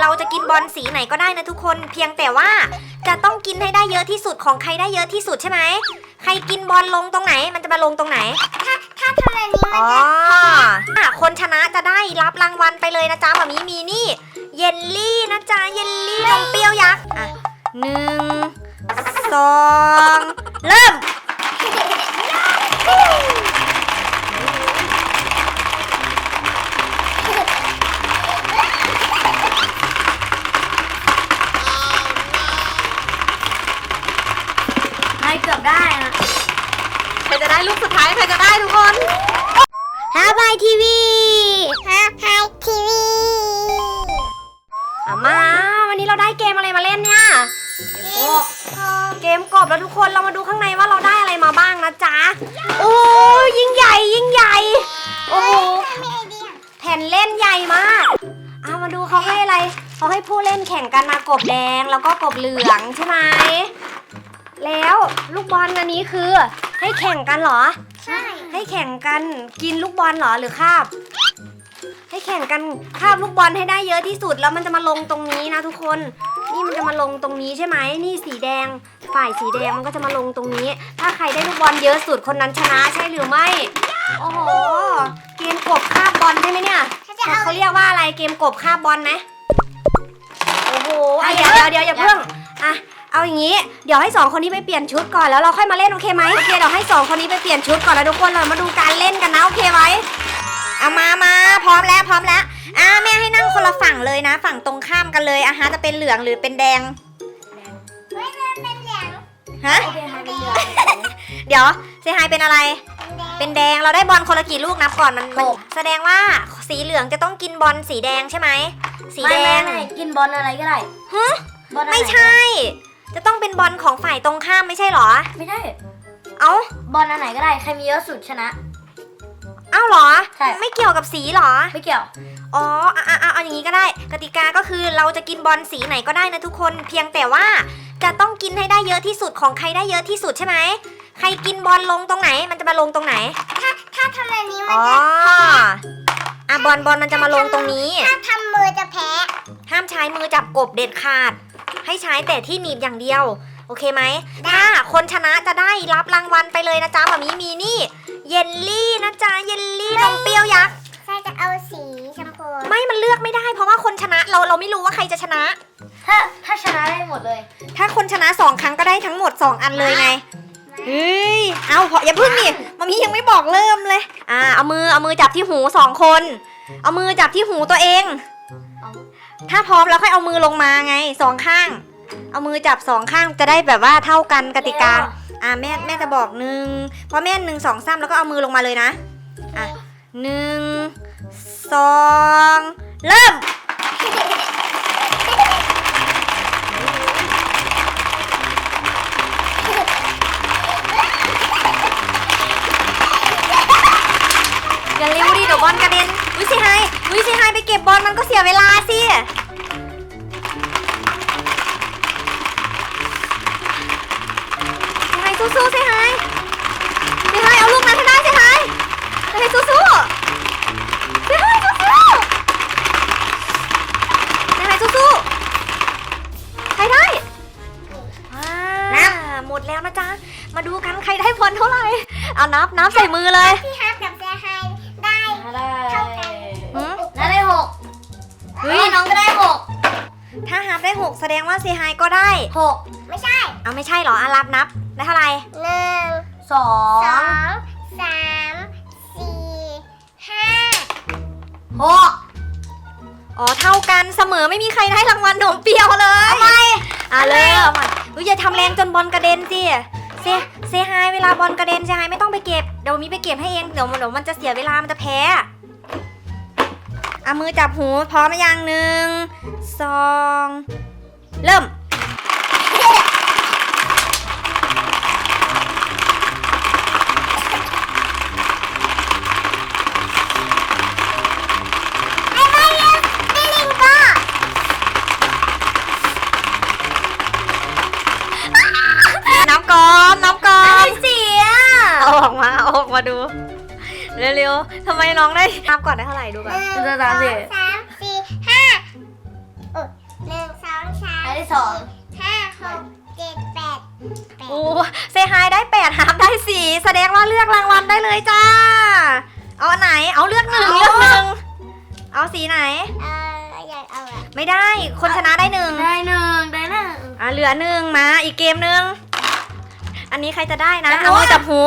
เราจะกินบอลสีไหนก็ได้นะทุกคน เพียงแต่ว่าจะต้องกินให้ได้เยอะที่สุดของใครได้เยอะที่สุดใช่ไหม ใครกินบอลลงตรงไหน มันจะมาลงตรงไหน ถ้าถ้าทำแบบนี้มันอ๋อจะอะคนชนะจะได้รับรางวัลไปเลยนะจ๊ะแบบนี้มีนี่ เยลลี่นะจ๊ะ เยลลี่นมเปรี้ยวยักษ์ อะหนึ่งสองเริ่ม ได้ลูกสุดท้ายใครจะได้ทุกคนฮาบายทีวีฮาบายทีวีอะมา วันนี้เราได้เกมอะไรมาเล่นเนี่ยเกมกบแล้วทุกคนเรามาดูข้างในว่าเราได้อะไรมาบ้างนะจ๊ะ โอ้ยยิ่งใหญ่ยิ่งใหญ่ โอ้โหมีไอเดียแผ่นเล่นใหญ่มากเอามาดูเขาให้อะไรเขาให้ผู้เล่นแข่งกันมากบแดงแล้วก็กบเหลืองใช่ไหมแล้วลูกบอลอันนี้คือ ให้แข่งกันเหรอ ใช่ ให้แข่งกันกินลูกบอลเหรอหรือคาบ ให้แข่งกันคาบลูกบอลให้ได้เยอะที่สุดแล้วมันจะมาลงตรงนี้นะทุกคน นี่มันจะมาลงตรงนี้ใช่ไหมนี่สีแดง ฝ่ายสีแดงมันก็จะมาลงตรงนี้ ถ้าใครได้ลูกบอลเยอะสุดคนนั้นชนะใช่หรือไม่ โอ้โห เกมกบคาบบอลใช่ไหมเนี่ยถ้าจะเอาเขาเรียกว่าอะไรเกมกบคาบบอลไหมโอ้โหอะเดี๋ยวเดี๋ยวเดี๋ยวอย่าเพิ่งอะ เอาอย่างนี้ เดี๋ยวให้สองคนนี้ไปเปลี่ยนชุดก่อนแล้วเราค่อยมาเล่นโอเคไหมโอเคเดี๋ยวให้สองคนนี้ไปเปลี่ยนชุดก่อนแล้วทุกคนเรามาดูการเล่นกันนะโอเคไหมเอามามาพร้อมแล้วพร้อมแล้วอะแม่ให้นั่งคนละฝั่งเลยนะ ฝั่งตรงข้ามกันเลยอะฮะจะเป็นเหลืองหรือเป็นแดงไม่เป็นเป็นเหลืองฮะโอเคให้เป็นเหลืองเดี๋ยวเซฮายเป็นอะไรเป็นแดงเป็นแดงเราได้บอลคนละกี่ลูกนับก่อนมันมันแสดงว่าสีเหลืองจะต้องกินบอลสีแดงใช่ไหมสีแดงไม่ไม่กินบอลอะไรก็ได้ฮะบอลอะรไม่ใช่ จะต้องเป็นบอลของฝ่ายตรงข้ามไม่ใช่เหรอ ไม่ได้เอ้า บอลอันไหนก็ได้ใครมีเยอะสุดชนะ เอ้าเหรอ ใช่ ไม่เกี่ยวกับสีเหรอ ไม่เกี่ยว อ๋ออะอะอะเอาอย่างนี้ก็ได้ กติกาก็คือเราจะกินบอลสีไหนก็ได้นะทุกคน เพียงแต่ว่าจะต้องกินให้ได้เยอะที่สุดของใครได้เยอะที่สุดใช่ไหม ใครกินบอลลงตรงไหน มันจะมาลงตรงไหน ถ้าถ้าทำแบบนี้มันอ๋อจะอะบอลบอลมันจะมาลงตรงนี้ ถ้าทำมือจะแพ้ ห้ามใช้มือจับกบเด็ดขาด ให้ใช้แต่ที่หนีบอย่างเดียว โอเคไหมถ้าคนชนะจะได้รับรางวัลไปเลยนะจ๊ะแบบนี้มีนี่ เยลลี่นะจ๊ะเยลลี่นมเปรี้ยวยักษ์ใช่จะเอาสีชมพูไม่มันเลือกไม่ได้ เพราะว่าคนชนะเราเราไม่รู้ว่าใครจะชนะ ถ้าถ้าชนะได้หมดเลย ถ้าคนชนะสองครั้งก็ได้ทั้งหมด 2 อันเลยไงเฮ้ย เอาพออย่าพึ่งนี่มามียังไม่บอกเริ่มเลย อ่า เอามือ เอามือจับที่หูสองคน เอามือจับที่หูตัวเองเอา ถ้าพร้อมแล้วค่อยเอามือลงมาไงสองข้าง เอามือจับสองข้างจะได้แบบว่าเท่ากันกติกา อ่าแม่แม่จะบอกหนึ่งพอแม่หนึ่งสองสามแล้วก็เอามือลงมาเลยนะ อะหนึ่งสองเริ่ม วิสิไฮไปเก็บบอลมันก็เสียเวลาสิสิไฮสู้ๆสิไฮสิไฮเอาลูกนั้นให้ได้สิไฮสิไฮสู้ๆสิไฮสู้ๆสิไฮสู้ๆใครได้อ่าหมดแล้วนะจ๊ะ มาดูกันใครได้บอลเท่าไหร่ เอานับนับใส่มือเลย พี่ฮับกับ ฮ้ยน้องก็ได้หกถ้าฮาร์ปได้6แสดงว่าเซฮายก็ได้หกไม่ใช่เอาไม่ใช่เหรออารับนับได้เท่าไหร่หนึ่งสองสองสามสี่ห้าหกอ๋อเท่ากันเสมอไม่มีใครได้รางวัลหนมเปรี้ยวเลยเอาไปอะเลยเอาใหม่อุ๊ยอย่าทำแรงจนบอลกระเด็นสิเซเซฮายเวลาบอลกระเด็นเซฮายไม่ต้องไปเก็บเดี๋ยวมีไปเก็บให้เองเดี๋ยวเดี๋ยวมันจะเสียเวลามันจะแพ้ เอามือจับหูพร้อมหรือยังหนึ่งสองเริ่มไอ้ไม่เลี้ยงพี่ลิงก็นับก่อนนับก่อนเสียเอาออกมาเอาออกมาดู เร็วๆทำไมน้องได้นับก่อนได้เท่าไหร่ดูหก่อนนึ่งสองสามสี่ห้าเออได้สองห้าหกเจ็ดแปดโอ้เซฮายได้แปดฮาร์ปได้สี่แสดงว่าเลือกรางวัลได้เลยจ้า เอาอันไหน เอาเลือกหนึ่งเลือกหนึ่งเอาสีไหน เอออยากเอาอะไม่ได้ คนชนะได้หนึ่งได้หนึ่งได้หนึ่งอะเหลือหนึ่งมาอีกเกมหนึ่งอันนี้ใครจะได้นะจับหัวเอามือจับหู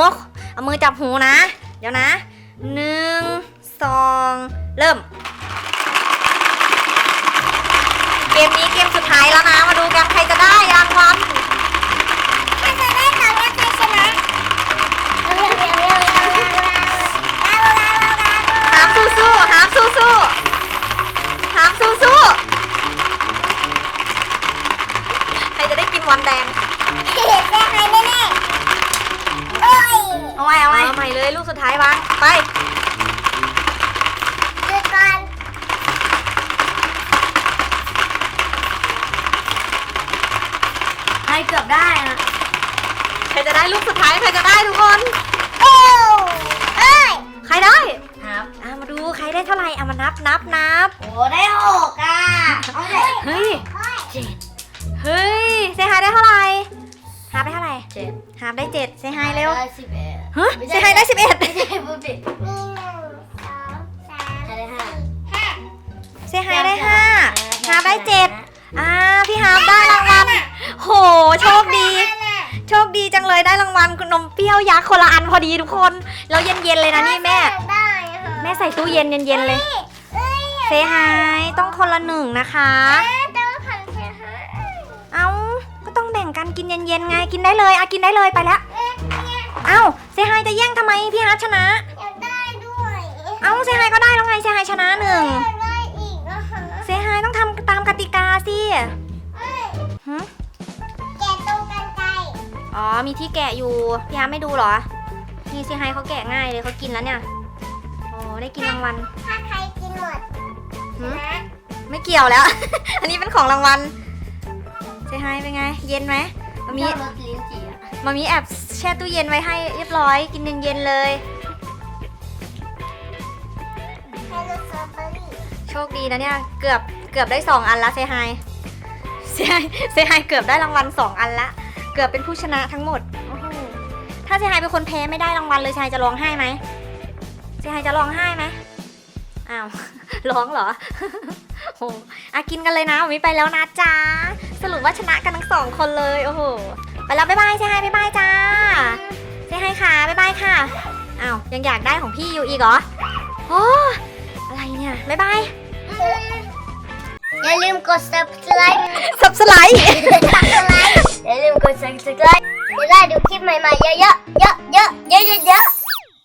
เอามือจับหูนะ เดี๋ยวนะ หนึ่งสองเริ่ม เกมนี้เกมสุดท้ายแล้วนะ มาดูกันใครจะได้รางวัล ไว้เอาไว้เอาใหม่เลยลูกสุดท้ายวางไปหยุดก่อนให้เกือบได้นะใครจะได้ลูกสุดท้ายใครจะได้ทุกคนโอ้เอ้ยใครได้ครับอะมาดูใครได้เท่าไหร่เอามานับนับนับโอ้ได้หกอะเอาเลยเฮ้ยโอ้ยเจ็ดเฮ้ยเซฮายได้เท่าไหร่ฮาร์ปได้เท่าไหร่เจ็ดฮาร์ปได้เจ็ดเซฮายเร็ว ได้สิบเอ็ด ฮะเซฮายได้สิบเอ็ดไม่ใช่พูดผิดมีหนึ่งสองสามใครได้ห้าห้าเซฮายได้ห้าฮาร์ปได้เจ็ดอ่าพี่ฮาร์ปได้รางวัลโหโชคดี โชคดีจังเลยได้รางวัลนมเปรี้ยวยักษ์คนละอันพอดีทุกคนแล้วเย็นๆเลยนะนี่แม่ได้อะแม่ใส่ตู้เย็นเย็นๆเลยเอ้ยเซฮายต้องคนละหนึ่งนะคะอะต้องผ่านเสียหายเอ้าก็ต้องแบ่งกันกินเย็นๆไงกินได้เลยอะกินได้เลยไปแล้ว เอ๊ะเนี่ยเอ้าเซฮายจะแย่งทำไมพี่ฮาร์ปชนะ อยากได้ด้วยเอ้าเซฮายก็ได้แล้วไงเซฮายชนะหนึ่งอยากได้อีกนะคะเซฮายต้องทำตามกติกาสิเอ้ยหึแกะตรงกันไกลอ๋อมีที่แกะอยู่พี่ฮาร์ปไม่ดูเหรอ นี่เซฮายเขาแกะง่ายเลยเขากินแล้วเนี่ยโอ้ได้กินรางวัลถ้าใครกินหมดหึนะไม่เกี่ยวแล้ว อันนี้เป็นของรางวัลเซฮายเป็นไง เย็นไหมมามีมีรสลิ้นจี่อะ มามีแอบแช่ตู้เย็นไว้ให้เรียบร้อย กินเย็นๆเลยไฮโลสตรอเบอรี่โชคดีนะเนี่ย เกือบเกือบได้สองอันละเซฮายเซฮายเซฮายเกือบได้รางวัลสองอันละ เกือบเป็นผู้ชนะทั้งหมดโอ้โหถ้าเซฮายเป็นคนแพ้ไม่ได้รางวัลเลยเซฮายจะร้องไห้ไหมเซฮายจะร้องไห้ไหมอ้าว ร้องเหรอ โอ้อากินกันเลยนะวันนี้ไปแล้วนะจ๊ะ สรุปว่าชนะกันทั้งสองคนเลย โอ้โห ไปแล้วบ๊ายบายเซฮายบ๊ายบายจ้าเซฮายค่ะบ๊ายบายค่ะอ้าวยังอยากได้ของพี่อยู่อีกเหรอโอ้อะไรเนี่ยบ๊ายบายอย่าลืมกด subscribe สับสไลด์ subscribe อย่าลืมกด subscribe จะได้ดูคลิปใหม่ๆเยอะๆเยอะๆเยอะๆเยอะๆ